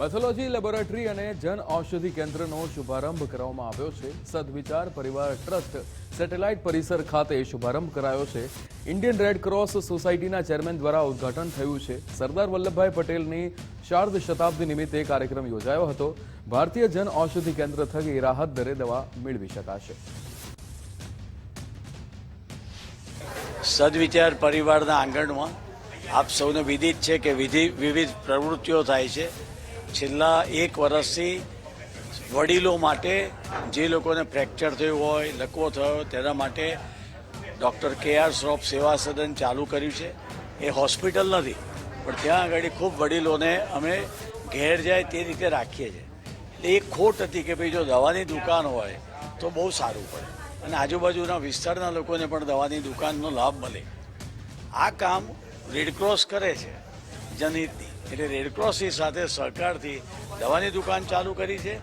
Pathology laboratory અને જન ઔષધિ કેન્દ્રનો શુભારંભ કરવામાં આવ્યો છે. સદવિચાર પરિવાર ટ્રસ્ટ સેટેલાઇટ પરિસર ખાતે શુભારંભ કરાયો છે. ઇન્ડિયન રેડ ક્રોસ સોસાયટીના ચેરમેન દ્વારા ઉદ્ઘાટન થયું છે. સરદાર વલ્લભભાઈ પટેલની શારદ શતાબ્દી નિમિત્તે કાર્યક્રમ યોજાયો હતો. ભારતીય જન ઔષધિ કેન્દ્ર થકી રાહત દરે દવા મેળવી શકાશે. સદવિચાર પરિવારના આંગણમાં આપ સૌને વિદિત છે કે વિધિ વિવિધ પ્રવૃત્તિઓ થાય છે. છેલ્લા એક વર્ષથી વડીલો માટે જે લોકોને ફ્રેક્ચર થયું હોય, લકવો થયો તેના માટે ડૉક્ટર કે આર શ્રોફ સેવા સદન ચાલુ કર્યું છે. એ હોસ્પિટલ નથી, પણ ત્યાં આગળ ખૂબ વડીલોને અમે ઘેર જાય તે રીતે રાખીએ છીએ. એટલે એ ખોટ હતી કે ભાઈ જો દવાની દુકાન હોય તો બહુ સારું પડે. અને આજુબાજુના વિસ્તારના લોકોને પણ દવાની દુકાનનો લાભ મળે. આ કામ રેડક્રોસ કરે છે. જનહિતની એટલે રેડક્રોસની સાથે સહકારથી દવાની દુકાન ચાલુ કરી છે.